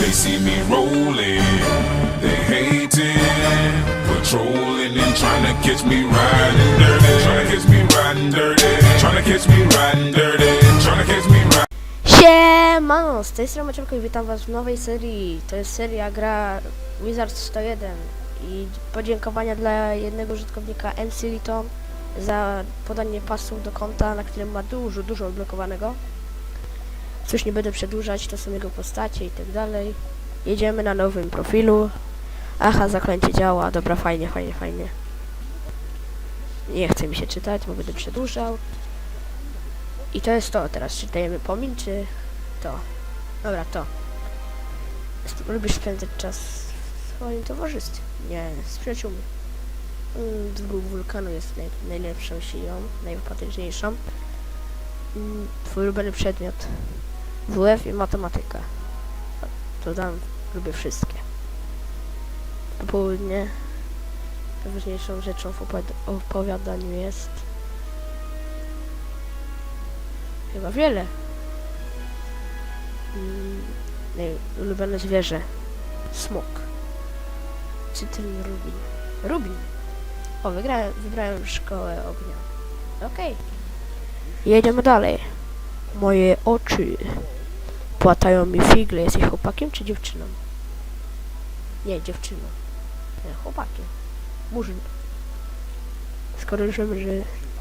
They see me rolling, they hating, patrolling and trying to catch me riding dirty, trying to catch me riding dirty, trying to catch me riding dirty, trying to catch me riding. Siemano, z tej strony i witam was w nowej serii. To jest seria gra Wizard 101 i podziękowania dla jednego użytkownika MC Liton za podanie pasów do konta, na którym ma dużo, dużo odblokowanego. Cóż, nie będę przedłużać, to są jego postacie i tak dalej. Jedziemy na nowym profilu. Aha, zaklęcie działa, dobra, fajnie, fajnie, fajnie. Nie chce mi się czytać, bo będę przedłużał. I to jest to, teraz czy dajemy pomin, czy to? Dobra, to. Lubisz spędzać czas w swoim towarzystwie? Nie, z przyjaciółmi. Mm, Dwóch wulkanu jest naj, najlepszą siłą, najpotężniejszą. Mm, Twój ulubiony przedmiot? WF i matematyka. To dam, lubię wszystkie. Popołudnie najważniejszą rzeczą w opowiad- opowiadaniu jest Chyba wiele. Mm, ulubione zwierzę. Smok. Cytryn Rubin. Rubin. O, wygrałem, wybrałem szkołę ognia. Okej. Jedziemy dalej. Moje oczy płatają mi figle. Jesteś chłopakiem czy dziewczyną? Nie, dziewczyną. Nie, chłopakiem. Murzyn. Skoro już wiemy, że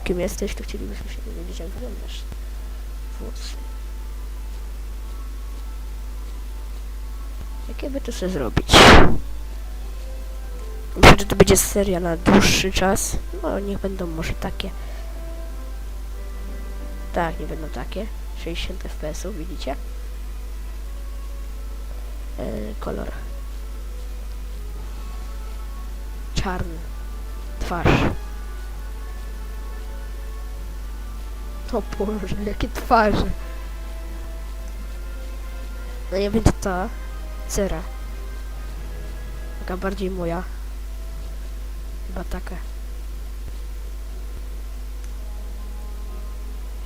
kim jesteś, to chcielibyśmy się dowiedzieć, jak wyglądasz włosy. Jakie by to sobie zrobić? Myślę, że to będzie seria na dłuższy czas. No, niech będą może takie. Tak, nie będą takie. 60 fps, widzicie? E, kolor. Czarny. Twarz. O Boże, jakie twarze. No nie będzie ta cera. Taka bardziej moja. Chyba taka.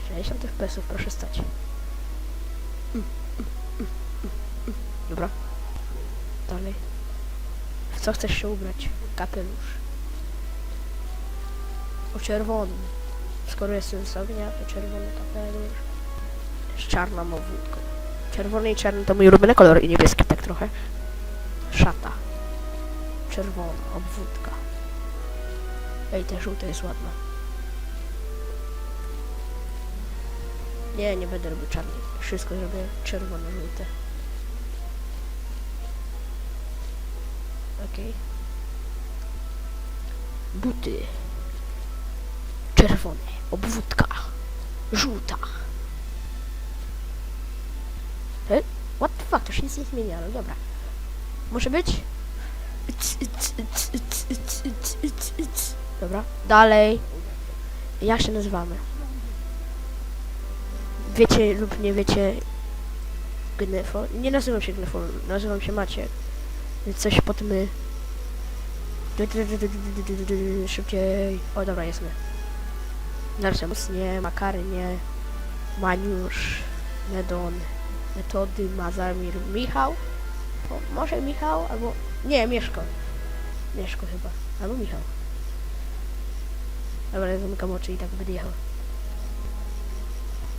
60 fps, proszę stać. Mm, mm, mm. Dobra. Dalej. W co chcesz się ubrać? Kapelusz. O czerwony. Skoro jestem z ognia, to czerwony kapelusz. Z czarną obwódką. Czerwony i czarny to mój ulubiony kolor i niebieski tak trochę. Szata. Czerwona, obwódka. Ej, te żółte jest ładne. Nie, nie będę robił czarny. Wszystko zrobię czerwone, żółte. Okej. Buty czerwony, obwódka, żółta. E? What the fuck, to się nic nie zmienia, no dobra. Może być? Dobra, dalej. Jak się nazywamy? Wiecie lub nie wiecie Gnefo? Nie nazywam się Gnefo, nazywam się Maciek. Coś po tym... y, Szybciej. O dobra, jest my. Narcemus nie, Makary nie, Maniusz, Medon, Metody, Mazamir, Michał, o, może Michał, albo, nie, Mieszko, Mieszko chyba, albo Michał. Dobra, ja zamykam oczy i tak będę jechał.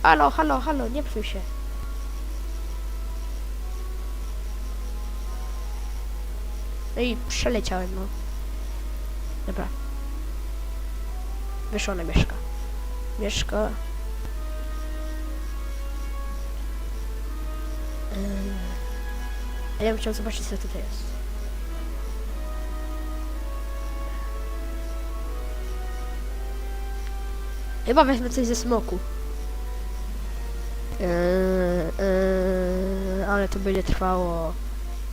Halo, halo, halo, nie psuj się. No i przeleciałem, no. Dobra. Wyszło na mieszka. Mieszka. Ja bym chciał zobaczyć co tutaj jest. Chyba wezmę coś ze smoku. Yy, yy, ale to będzie trwało.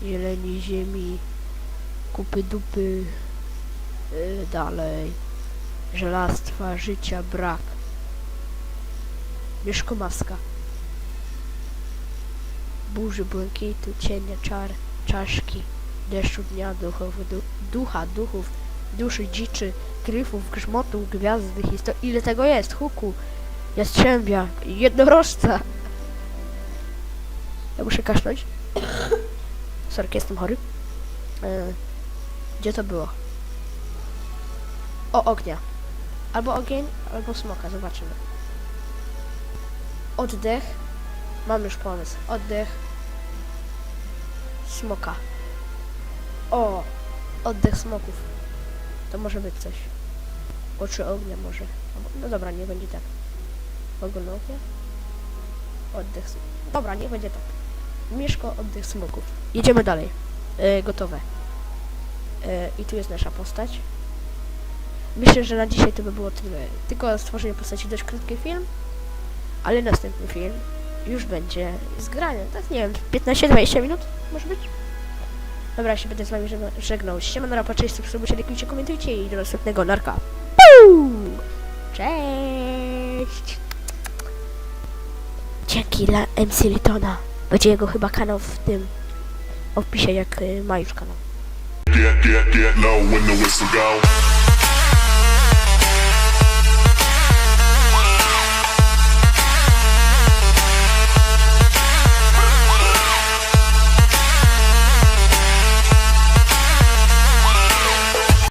Zieleni ziemi. Kupy dupy. Yy, dalej. Żelastwa, życia, brak. Mieszkomaska. Burzy, błękitu, cienia, czar, czaszki, deszczu dnia, duchów, du, ducha, duchów, duszy, dziczy, gryfów, grzmotów, gwiazdy, historii. Ile tego jest? Huku, jastrzębia, jednorożca. Ja muszę kaszleć. Sorki, jestem chory. E, gdzie to było? O, ognia. Albo ogień, albo smoka, zobaczymy. Oddech. Mam już pomysł. Oddech. Smoka. O! Oddech smoków. To może być coś. Oczy ognia może. No dobra, nie będzie tak. Ogon ognia. Oddech. sm- Dobra, nie będzie tak. Mieszko oddech smoków. Jedziemy dalej. E, gotowe. E, I tu jest nasza postać. Myślę, że na dzisiaj to by było tyle. Tylko stworzenie postaci dość krótki film, ale następny film już będzie zgrany. Tak nie wiem, 15-20 minut może być? Dobra, się będę z wami żegna- żegnał. Siemano, rapacze, subskrybujcie, lajkujcie, komentujcie i do następnego narka. Cześć! Dzięki dla MC Litona. Będzie jego chyba kanał w tym opisie, jak y, ma już kanał. Get, get, low when the whistle go.